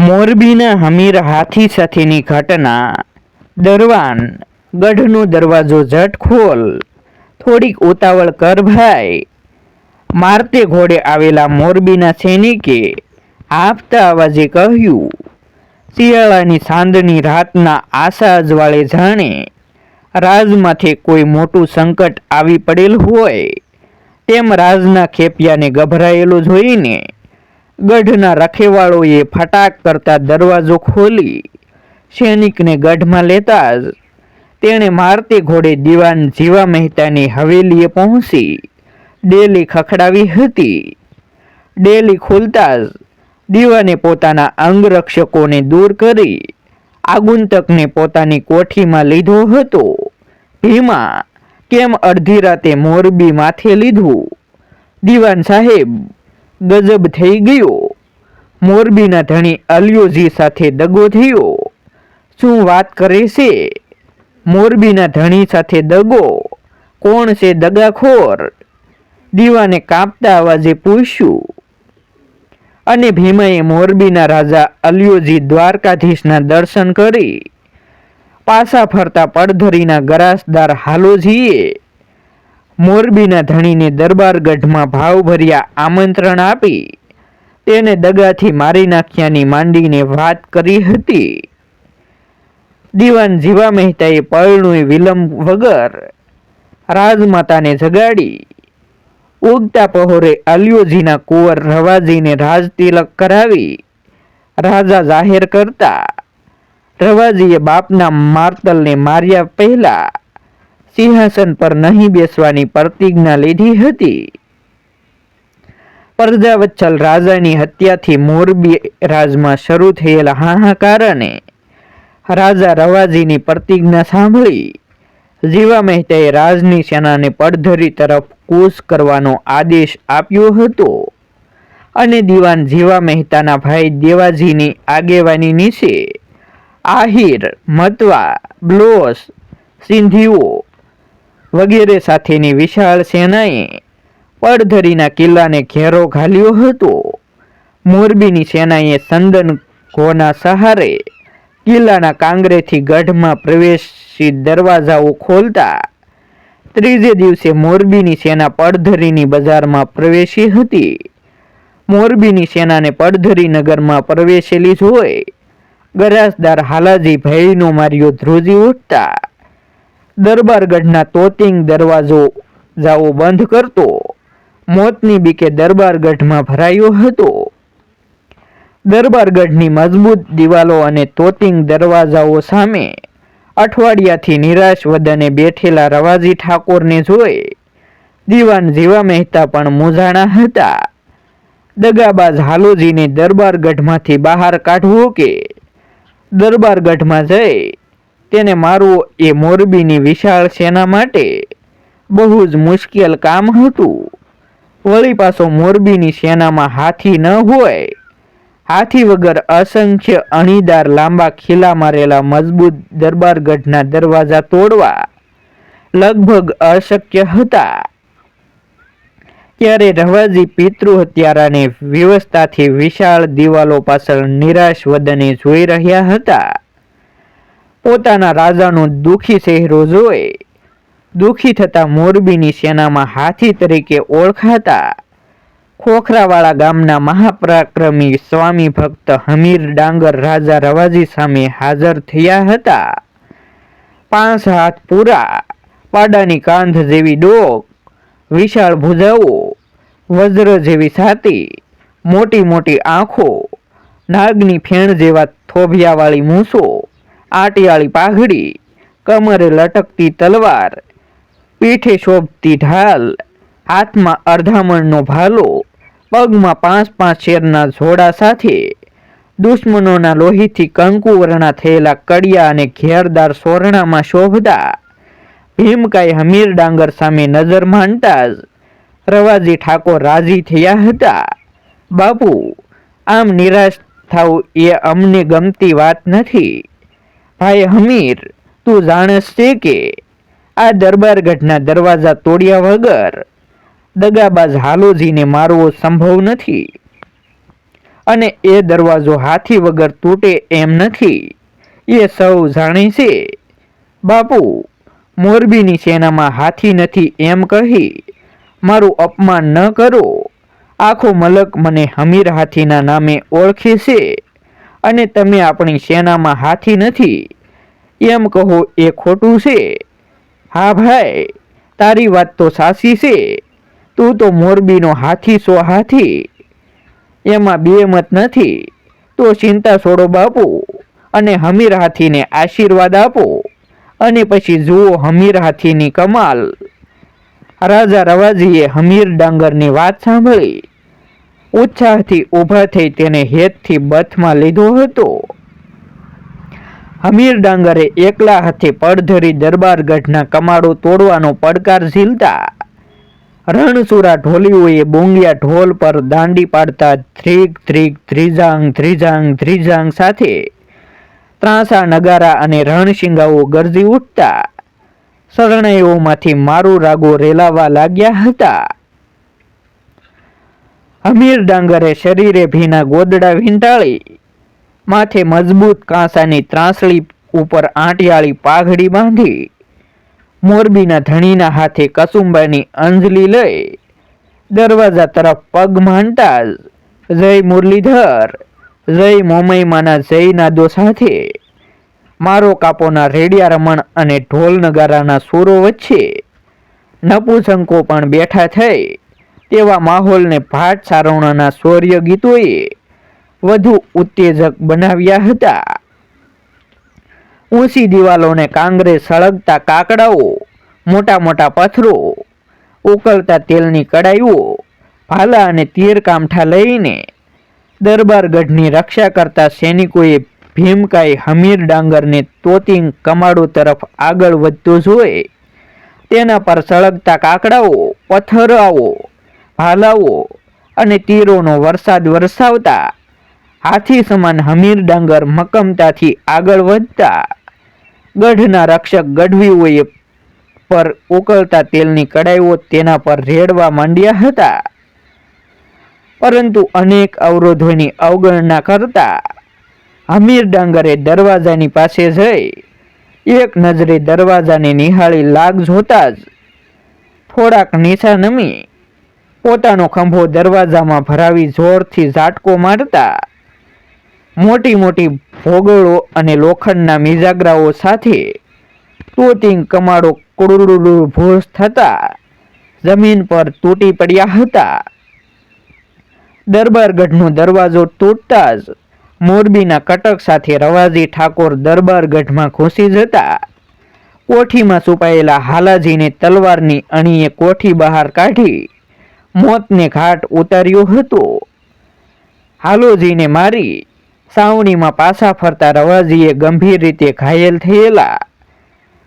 મોરબીના હમીર હાથી સાથેની ઘટના. દરવાન, ગઢનો દરવાજો ઝટ ખોલ. થોડીક ઉતાવળ કર ભાઈ. મારતે ઘોડે આવેલા મોરબીના સૈનિકે આપતા અવાજે કહ્યું, શિયાળાની સાંજની રાતના આશા અજવાળે જાણે રાજમાંથી કોઈ મોટું સંકટ આવી પડેલ હોય. તેમ રાજના ખેપિયાને ગભરાયેલો જોઈને ગઢના રખેવાળોએ ફટાક કરતા દરવાજો ખોલી સૈનિકને ગઢમાં લેતા જ તેણે મારતે ઘોડે દીવાન જીવા મહેતાની હવેલીએ પહોંચી. ડેલી ખખડાવી હતી. ડેલી ખોલતા જ દીવાને પોતાના અંગરક્ષકોને દૂર કરી આગુંતકને પોતાની કોઠીમાં લીધો હતો. ભીમા કેમ અડધી રાતે મોરબી માથે લીધું? દીવાન સાહેબ ગજબ થઈ ગયો. મોરબીના ધણી અલિયોજી સાથે દગો થયો. શું વાત કરે છે? મોરબીના ધણી સાથે દગો? કોણ છે દગાખોર? દીવાને કાપતા અવાજે પૂછ્યું. અને ભીમાએ મોરબીના રાજા અલિયોજી દ્વારકાધીશના દર્શન કરી. પાછા ફરતા પડધરીના ગરાસદાર હાલોજીએ મોરબીના ધણીને દરબારગઢમાં ભાવભર્યા આમંત્રણ આપી. તેને દગાથી મારી નાખ્યાની માંડીને વાત કરી હતી. દીવાન જીવા મહેતાએ પળનું વિલંબ વગર રાજમાતાને જગાડી. ઉગતા પહોરે અલિયોજીના કુંવર રવાજીને રાજતિલક કરાવી. રાજા જાહેર કરતા રવાજીએ બાપના માર્તલને માર્યા પહેલા સિંહાસન પર નહીં બેસવાની પ્રતિજ્ઞા લીધી હતી. પ્રજાવત્સલ રાજાની હત્યાથી મોરબી રાજમાં શરૂ થયેલા હાહાકારને રાજા રવાજીની પ્રતિજ્ઞા સાંભળી. જીવા મહેતાએ રાજની સેનાને પડધરી તરફ કૂચ કરવાનો આદેશ આપ્યો હતો અને દીવાન જીવા મહેતાના ભાઈ દેવાજીની આગેવાની નીચે આહિર, મતવા, બ્લોસ, સિંધીઓ વગેરે સાથેની વિશાળ સેનાએ પડધરીના કિલ્લાને ઘેરો ઘાલ્યો હતો. મોરબીની સેનાએ સંદન ઘોના સહારે કિલ્લાના કાંગરેથી ગઢમાં પ્રવેશી દરવાજાઓ ખોલતા ત્રીજે દિવસે મોરબીની સેના પડધરીની બજારમાં પ્રવેશી હતી. મોરબીની સેનાને પડધરી નગરમાં પ્રવેશેલી જોઈ ગરાસદાર હાલાજી ભયનો માર્યો ધ્રુજી ઉઠતા દરબારગઢના તોતિંગ દરવાજો જાઓ બંધ કરતો. મોતની બીકે દરબારગઢમાં ભરાયો હતો. દરબારગઢની મજબૂત દિવાલો અને તોતિંગ દરવાજાઓ સામે અઠવાડિયાથી નિરાશ વદને બેઠેલા રવાજી ઠાકોરને જોઈ દીવાન જીવા મહેતા પણ મૂંઝાણા હતા. દગાબાજ હાલોજીને દરબારગઢમાંથી બહાર કાઢવો કે? દરબારગઢમાં જઈ તેને મારવો એ મોરબીની વિશાળ સેના માટે બહુ જ મુશ્કેલ કામ હતું. વળી પાછો મોરબીની સેનામાં હાથી ન હોય, હાથી વગર અસંખ્ય અણીદાર લાંબા ખીલા મારેલા મજબૂત દરબારગઢના દરવાજા તોડવા લગભગ અશક્ય હતા. ત્યારે રવાજી પિતૃ હત્યારાને વ્યવસ્થાથી વિશાળ દિવાલો પાછળ નિરાશ વદને જોઈ રહ્યા હતા. પોતાના રાજાનું દુઃખી ચહેરો જોઈ. દુઃખી થતા મોરબીની સેનામાં હાથી તરીકે ઓળખાતા ખોખરાવાળા ગામના મહાપરાક્રમી સ્વામી ભક્ત હમીર ડાંગર રાજા રવાજી સામે હાજર થયા હતા. પાંચ હાથ પૂરા, પાડાની કાંધ જેવી ડોક, વિશાળ ભુજાઓ, વજ્ર જેવી છાતી, મોટી મોટી આંખો, નાગની ફેણ જેવા થોભિયાવાળી મૂછો આટિયાળી પાઘડી, કમરે લટકતી તલવાર, પીઠે શોભતી ઢાલ, હાથમાં અર્ધામણનો ભાલો, પગમાં પાંચ પાંચ શેરના જોડા સાથે, દુશ્મનોના લોહીથી કંકુવર્ણા થયેલા કડિયા અને ઘેરદાર સોરણામાં શોભતા, ભીમકાઈ હમીર ડાંગર સામે નજર માંડતા જ રવાજી ઠાકોર રાજી થયા હતા. બાપુ, આમ નિરાશ થવું એ અમને ગમતી વાત નથી. ભાઈ હમીર, તું જાણસ છે કે આ દરબારગઢના દરવાજા તોડ્યા વગર દગાબાજ હાલોજીને મારવો સંભવ નથી અને એ દરવાજો હાથી વગર તૂટે એમ નથી. એ સૌ જાણે છે. બાપુ, મોરબીની સેનામાં હાથી નથી એમ કહી મારું અપમાન ન કરો. આખો મલક મને હમીર હાથીના નામે ઓળખે છે. અને તમે આપણી સેનામાં હાથી નથી. એમ કહો, એ ખોટું છે. હા ભાઈ, તારી વાત તો સાચી છે. તું તો મોરબીનો હાથી સો હાથી. એમાં બે મત નથી. તો ચિંતા છોડો બાપુ અને હમીર હાથીને આશીર્વાદ આપો. અને પછી જુઓ હમીર હાથીની કમાલ. રાજા રવાજીએ હમીર ડાંગરની વાત સાંભળી. ઉત્સાહથી ઊભા થઈ તેને હેતથી બથમાં લીધો હતો. હમીર ડાંગરે એકલા હાથે પડધરી દરબારગઢના કમાડો તોડવાનો પડકાર ઝીલતા રણસુરા ઢોલીઓએ બોંગિયા ઢોલ પર દાંડી પાડતા ધ્રીક ધ્રીક ધ્રીજાંગ ધ્રીજાંગ ધ્રીજાંગ સાથે ત્રાંસા નગારા અને રણશિંગાઓ ગરજી ઉઠતા. શરણાઈઓમાંથી મારું રાગો રેલાવા લાગ્યા હતા. હમીર ડાંગરે શરીરે ભીના ગોદડા વીંટાળી, માથે મજબૂત કાંસાની ત્રાસળી ઉપર આંટિયાળી પાઘડી બાંધી, મોરબીના ધણીના હાથે કસુંબાની અંજલી લઈ, દરવાજા તરફ પગ માંડતા જ જય મુરલીધર, જય મોમૈમાના જયના દો સાથે મારો કાપોના રેડિયા રમણ અને ઢોલ નગારાના સૂરો વચ્ચે, નપુસંકો પણ બેઠા થઈ તેવા માહોલને ભાટ સારવણાના શૌર્ય ગીતોએ વધુ ઉત્તેજક બનાવ્યા હતા. ઊંચી દિવાલોને કાંગરે સળગતા કાકડાઓ, મોટા મોટા પથ્થરો, ઉકળતા તેલની કડાઈઓ, ભાલા અને તીર કામઠા લઈને દરબારગઢની રક્ષા કરતા સૈનિકોએ ભીમકાઈ હમીર ડાંગરને તોતિંગ કમાડો તરફ આગળ વધતો જોઈ તેના પર સળગતા કાકડાઓ, પથ્થરાઓ ભાલાઓ અને તીરોનો વરસાદ વરસાવતા. હાથી સમાન હમીર ડાંગર મકમતાથી આગળ વધતા. ગઢના રક્ષક ગઢવીઓએ પર ઉકળતા તેલની કડાઈઓ તેના પર રેડવા માંડ્યા હતા. પરંતુ અનેક અવરોધોની અવગણના કરતા હમીર ડાંગરે દરવાજાની પાસે જઈ એક નજરે દરવાજાને નિહાળી લાગ જોતા જ થોડાક નીચા નમી પોતાનો ખંભો દરવાજામાં ભરાવી જોરથી ઝાટકો મારતા. મોટી મોટી ભોગળો અને લોખંડના મિજાગરાઓ સાથે તોતિંગ કમાડો કુડુડુ ભોસ થતા જમીન પર તૂટી પડ્યા હતા. દરબારગઢનો દરવાજો તૂટતા જ મોરબીના કટક સાથે રવાજી ઠાકોર દરબારગઢમાં ઘૂસી જતા. કોઠીમાં છુપાયેલા હાલાજીને તલવારની અણીએ કોઠી બહાર કાઢી. મોતને ઘાટ ઉતાર્યો હતો. હાલોજીને મારી સાવણીમાં પાછા ફરતા રવાજીએ ગંભીર રીતે ઘાયલ થયેલા.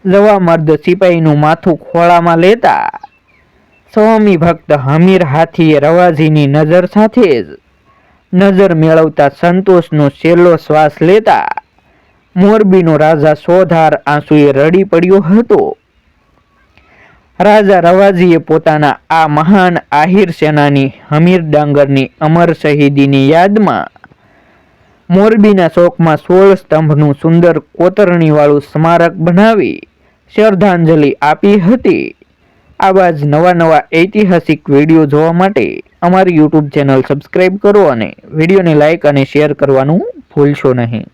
જવા મર્દ સિપાહીનું માથું ખોળામાં લેતા સ્વામી ભક્ત હમીર હાથીએ રવાજીની નજર સાથે જ નજર મેળવતા સંતોષનો છેલ્લો શ્વાસ લેતા મોરબીનો રાજા સોધાર આંસુએ રડી પડ્યો હતો. રાજા રવાજીએ પોતાના આ મહાન આહિર સેનાની હમીર ડાંગરની અમર શહીદીની યાદમાં મોરબીના શોકમાં સોળ સ્તંભનું સુંદર કોતરણીવાળું સ્મારક બનાવી શ્રદ્ધાંજલિ આપી હતી. આવા જ નવા નવા ઐતિહાસિક વીડિયો જોવા માટે અમારી યુટ્યુબ ચેનલ સબસ્ક્રાઈબ કરો અને વિડીયોને લાઈક અને શેર કરવાનું ભૂલશો નહીં.